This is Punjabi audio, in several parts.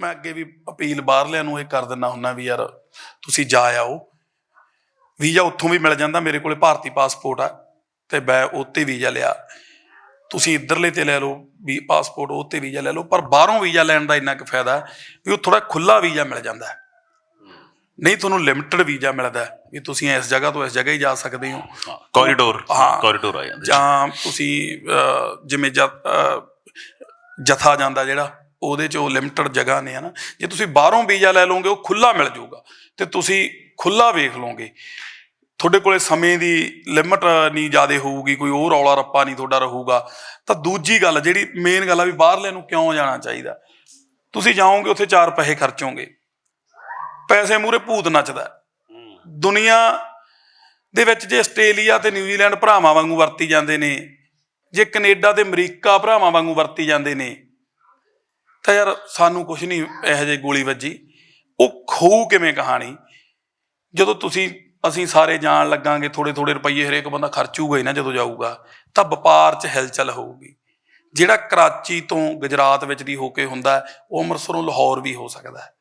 ਮੈਂ ਅੱਗੇ ਵੀ ਅਪੀਲ ਬਾਹਰਲਿਆਂ ਨੂੰ ਇਹ ਕਰ ਦਿੰਦਾ ਹੁੰਨਾ ਵੀ ਯਾਰ ਤੁਸੀਂ ਜਾ ਆਓ ਵੀਜ਼ਾ ਉੱਥੋਂ ਵੀ ਮਿਲ ਜਾਂਦਾ ਮੇਰੇ ਕੋਲੇ ਭਾਰਤੀ ਪਾਸਪੋਰਟ ਆ ਤੇ ਮੈਂ ਉੱਤੇ ਵੀਜ਼ਾ ਲਿਆ ਤੁਸੀਂ ਇੱਧਰਲੇ ਤੇ ਲੈ ਲਓ ਵੀ ਪਾਸਪੋਰਟ ਉਹ ਤੇ ਵੀਜ਼ਾ ਲੈ ਲਓ ਪਰ ਬਾਹਰੋਂ ਵੀਜ਼ਾ ਲੈਣ ਦਾ ਇੰਨਾ ਕੁ ਫਾਇਦਾ ਵੀ ਉਹ ਥੋੜਾ ਖੁੱਲਾ ਵੀਜ਼ਾ ਮਿਲ ਜਾਂਦਾ। ਨਹੀਂ ਤੁਹਾਨੂੰ ਲਿਮਟਿਡ ਵੀਜ਼ਾ ਮਿਲਦਾ ਵੀ ਤੁਸੀਂ ਇਸ ਜਗ੍ਹਾ ਤੋਂ ਇਸ ਜਗ੍ਹਾ ਹੀ ਜਾ ਸਕਦੇ ਹੋ ਕੋਰੀਡੋਰ ਹਾਂ। ਕੋਰੀਡੋਰ ਆ ਜਾਂਦੇ ਜਾਂ ਤੁਸੀਂ ਜਿਵੇਂ ਜਥਾ ਜਾਂਦਾ ਜਿਹੜਾ ਉਹਦੇ ਚ ਉਹ ਲਿਮਟਡ ਜਗ੍ਹਾ ਨੇ ਹਨਾ। ਜੇ ਤੁਸੀਂ ਬਾਹਰੋਂ ਵੀਜ਼ਾ ਲੈ ਲਓਗੇ, ਉਹ ਖੁੱਲਾ ਮਿਲ ਜਾਊਗਾ। ਤੇ ਤੁਸੀਂ ਖੁੱਲਾ ਵੇਖ ਲਓਗੇ। ਤੁਹਾਡੇ ਕੋਲੇ ਸਮੇਂ ਦੀ ਲਿਮਟ ਨਹੀਂ ਜ਼ਿਆਦੇ ਹੋਊਗੀ, ਕੋਈ ਉਹ ਰੌਲਾ ਰੱਪਾ ਨਹੀਂ ਤੁਹਾਡਾ ਰਹੂਗਾ। ਤਾਂ ਦੂਜੀ ਗੱਲ, ਜਿਹੜੀ ਮੇਨ ਗੱਲ ਆ ਵੀ ਬਾਹਰਲੇ ਨੂੰ ਕਿਉਂ ਜਾਣਾ ਚਾਹੀਦਾ? ਤੁਸੀਂ ਜਾਓਗੇ, ਉੱਥੇ ਚਾਰ ਪੈਸੇ ਖਰਚੋਗੇ। ਪੈਸੇ ਮੂਰੇ ਭੂਤ ਨੱਚਦਾ। ਦੁਨੀਆ ਦੇ ਵਿੱਚ ਜੇ ਆਸਟ੍ਰੇਲੀਆ ਤੇ ਨਿਊਜ਼ੀਲੈਂਡ ਭਰਾਵਾਂ ਵਾਂਗੂ ਵਰਤੀ ਜਾਂਦੇ ਨੇ, ਜੇ ਕੈਨੇਡਾ ਤੇ ਅਮਰੀਕਾ ਭਰਾਵਾਂ ਵਾਂਗੂ ਵਰਤੀ ਜਾਂਦੇ ਨੇ ਤਾਂ ਯਾਰ ਸਾਨੂੰ ਕੁਝ ਨਹੀਂ ਇਹੋ ਜਿਹੀ ਗੋਲੀ ਵੱਜੀ। ਉਹ ਖੋਊ ਕਿਵੇਂ ਕਹਾਣੀ? ਜਦੋਂ ਤੁਸੀਂ, ਅਸੀਂ ਸਾਰੇ ਜਾਣ ਲੱਗਾਂਗੇ ਥੋੜੇ ਥੋੜੇ ਰੁਪਈਏ ਹਰੇਕ ਬੰਦਾ ਖਰਚੂਗਾ ਹੀ ਨਾ ਜਦੋਂ ਜਾਊਗਾ, ਤਾਂ ਵਪਾਰ 'ਚ ਹਿਲਚਲ ਹੋਊਗੀ। ਜਿਹੜਾ ਕਰਾਚੀ ਤੋਂ ਗੁਜਰਾਤ ਵਿੱਚ ਦੀ ਹੋ ਕੇ ਹੁੰਦਾ, ਉਹ ਅੰਮ੍ਰਿਤਸਰੋਂ ਲਾਹੌਰ ਵੀ ਹੋ ਸਕਦਾ। ਹੈ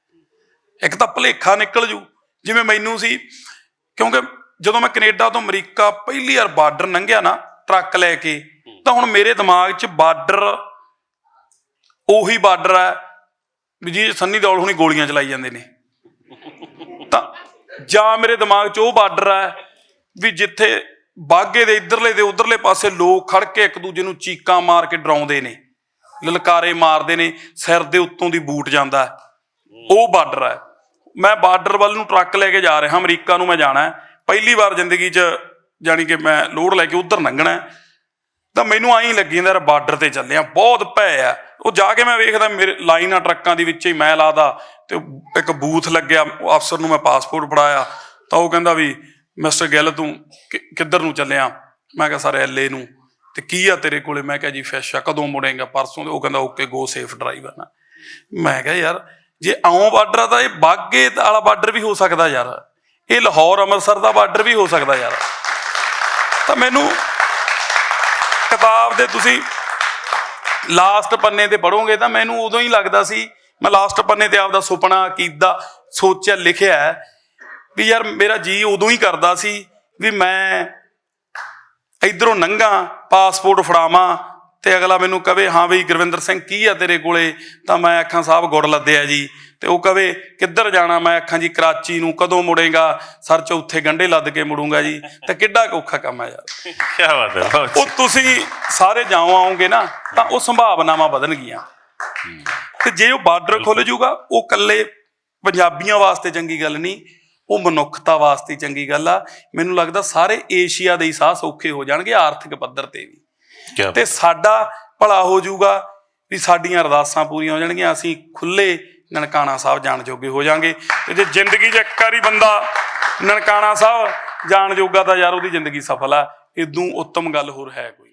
ਇੱਕ ਤਾਂ ਭਲੇਖਾ ਨਿਕਲ ਜੂ, ਜਿਵੇਂ ਮੈਨੂੰ ਸੀ, ਕਿਉਂਕਿ ਜਦੋਂ ਮੈਂ ਕੈਨੇਡਾ ਤੋਂ ਅਮਰੀਕਾ ਪਹਿਲੀ ਵਾਰ ਬਾਰਡਰ ਲੰਘਿਆ ਨਾ, ਟਰੱਕ ਲੈ ਕੇ, ਤਾਂ ਹੁਣ ਮੇਰੇ ਦਿਮਾਗ 'ਚ ਬਾਰਡਰ ਉਹੀ ਬਾਰਡਰ ਹੈ ਵੀ ਜੀ ਸੰਨੀ ਦੌਲ ਹੁਣੀ ਗੋਲੀਆਂ ਚਲਾਈ ਜਾਂਦੇ ਨੇ। ਤਾਂ ਜਾਂ ਮੇਰੇ ਦਿਮਾਗ 'ਚ ਉਹ ਬਾਰਡਰ ਹੈ ਵੀ ਜਿੱਥੇ ਬਾਗੇ ਦੇ ਇਧਰਲੇ ਦੇ ਉਧਰਲੇ ਪਾਸੇ ਲੋਕ ਖੜ ਕੇ ਇੱਕ ਦੂਜੇ ਨੂੰ ਚੀਕਾਂ ਮਾਰ ਕੇ ਡਰਾਉਂਦੇ ਨੇ, ਲਲਕਾਰੇ ਮਾਰਦੇ ਨੇ, ਸਿਰ ਦੇ ਉੱਤੋਂ ਦੀ ਬੂਟ ਜਾਂਦਾ ਉਹ ਬਾਰਡਰ ਹੈ। ਮੈਂ ਬਾਰਡਰ ਵੱਲ ਨੂੰ ਟਰੱਕ ਲੈ ਕੇ ਜਾ ਰਿਹਾ, ਅਮਰੀਕਾ ਨੂੰ ਮੈਂ ਜਾਣਾ ਪਹਿਲੀ ਵਾਰ ਜ਼ਿੰਦਗੀ 'ਚ ਜਾਣੀ ਕਿ ਮੈਂ ਲੋਡ ਲੈ ਕੇ ਉਧਰ ਲੰਘਣਾ ਤਾਂ ਮੈਨੂੰ ਆਈ ਲੱਗੀ ਜਾਂਦਾ ਬਾਰਡਰ ਤੇ ਚੱਲਿਆ, ਬਹੁਤ ਭੈ ਆ ਉਹ ਜਾ ਕੇ ਮੈਂ ਵੇਖਦਾ, ਮੇਰੇ ਲਾਈਨ ਆ ਟਰੱਕਾਂ ਦੀ ਵਿੱਚ ਹੀ ਮੈਂ ਲਾਦਾ ਤੇ ਉਹ ਇੱਕ ਬੂਥ ਲੱਗਿਆ ਉਹ ਅਫਸਰ ਨੂੰ ਮੈਂ ਪਾਸਪੋਰਟ ਫੜਾਇਆ। ਤਾਂ ਉਹ ਕਹਿੰਦਾ ਵੀ, ਮਿਸਟਰ ਗਿੱਲ, ਤੂੰ ਕਿੱਧਰ ਨੂੰ ਚੱਲਿਆ? ਮੈਂ ਕਿਹਾ, ਸਰ ਐਲਏ ਨੂੰ। ਤੇ ਕੀ ਆ ਤੇਰੇ ਕੋਲੇ? ਮੈਂ ਕਿਹਾ, ਜੀ ਫਿਸ਼ ਆ, ਕਦੋਂ ਮੁੜੇਗਾ? ਪਰਸੋਂ? ਤੇ ਉਹ ਕਹਿੰਦਾ, ਓਕੇ ਗੋ ਸੇਫ ਡਰਾਈਵਰ ਨਾ। ਮੈਂ ਕਿਹਾ, ਯਾਰ, ਜੇ ਆਉਂ ਬਾਰਡਰ ਆ ਤਾਂ ਇਹ ਬਾਗੇ ਵਾਲਾ ਬਾਰਡਰ ਵੀ ਹੋ ਸਕਦਾ ਯਾਰ। ਇਹ ਲਾਹੌਰ, ਅੰਮ੍ਰਿਤਸਰ ਦਾ ਬਾਰਡਰ ਵੀ ਹੋ ਸਕਦਾ ਯਾਰ। ਤਾਂ ਮੈਨੂੰ ਕਿਤਾਬ ਦੇ ਤੁਸੀਂ ਲਾਸਟ ਪੰਨੇ ਤੇ ਪੜੋਗੇ ਤਾਂ ਮੈਨੂੰ ਉਦੋਂ ਹੀ ਲੱਗਦਾ ਸੀ, ਮੈਂ ਲਾਸਟ ਪੰਨੇ ਤੇ ਆਪਦਾ ਸੁਪਨਾ ਕੀਦਾ ਸੋਚਿਆ, ਲਿਖਿਆ ਵੀ ਯਾਰ ਮੇਰਾ ਜੀ ਉਦੋਂ ਹੀ ਕਰਦਾ ਸੀ ਵੀ ਮੈਂ ਇਧਰੋਂ ਨੰਗਾ ਪਾਸਪੋਰਟ ਫੜਾਵਾਂ ਤੇ ਅਗਲਾ ਮੈਨੂੰ ਕਵੇ ਹਾਂ ਬਈ ਗੁਰਵਿੰਦਰ ਸਿੰਘ ਕੀ ਆ ਤੇਰੇ ਕੋਲੇ? ਤਾਂ ਮੈਂ ਆਖਾਂ ਸਾਹਿਬ ਗੁੜ ਲੱਦਿਆ ਜੀ। ਤੇ ਉਹ ਕਵੇ ਕਿੱਧਰ ਜਾਣਾ? ਮੈਂ ਆਖਾਂ ਜੀ ਕਰਾਚੀ ਨੂੰ ਕਦੋਂ ਮੁੜੇਗਾ? ਸਰ ਚੌਥੇ ਗੰਢੇ ਲੱਦ ਕੇ ਮੁੜੂੰਗਾ ਜੀ। ਤਾਂ ਕਿੱਡਾ ਔਖਾ ਕੰਮ ਹੈ ਯਾਰ। ਕੀ ਬਾਤ ਹੈ ਉਹ ਤੁਸੀਂ ਸਾਰੇ ਜਾਓ ਆਓਗੇ ਨਾ ਤਾਂ ਉਹ ਸੰਭਾਵਨਾਵਾਂ ਵਧਣਗੀਆਂ। ਤੇ ਜੇ ਉਹ ਬਾਰਡਰ ਖੁੱਲ ਜਾਊਗਾ ਉਹ ਕੱਲੇ ਪੰਜਾਬੀਆਂ ਵਾਸਤੇ ਚੰਗੀ ਗੱਲ ਨਹੀਂ ਉਹ ਮਨੁੱਖਤਾ ਵਾਸਤੇ ਚੰਗੀ ਗੱਲ ਆ। ਮੈਨੂੰ ਲੱਗਦਾ ਸਾਰੇ ਏਸ਼ੀਆ ਦੇ ਹੀ ਸਾਹ ਸੌਖੇ ਹੋ ਜਾਣਗੇ ਆਰਥਿਕ ਪੱਧਰ ਤੇ ਵੀ। ਤੇ ਸਾਡਾ ਭਲਾ ਹੋ ਜਾਊਗਾ ਵੀ ਸਾਡੀਆਂ ਅਰਦਾਸਾਂ ਪੂਰੀਆਂ ਹੋ ਜਾਣਗੀਆਂ ਅਸੀਂ ਖੁੱਲੇ ਨਨਕਾਣਾ ਸਾਹਿਬ ਜਾਣ ਜੋਗੇ ਹੋ ਜਾਾਂਗੇ। ਤੇ ਜੇ ਜ਼ਿੰਦਗੀ 'ਚ ਇੱਕ ਵਾਰੀ ਬੰਦਾ ਨਨਕਾਣਾ ਸਾਹਿਬ ਜਾਣ ਜੋਗਾ ਤਾਂ ਯਾਰ ਉਹਦੀ ਜ਼ਿੰਦਗੀ ਸਫਲ ਆ। ਇਦੋਂ ਉੱਤਮ ਗੱਲ ਹੋਰ ਹੈ ਕੋਈ।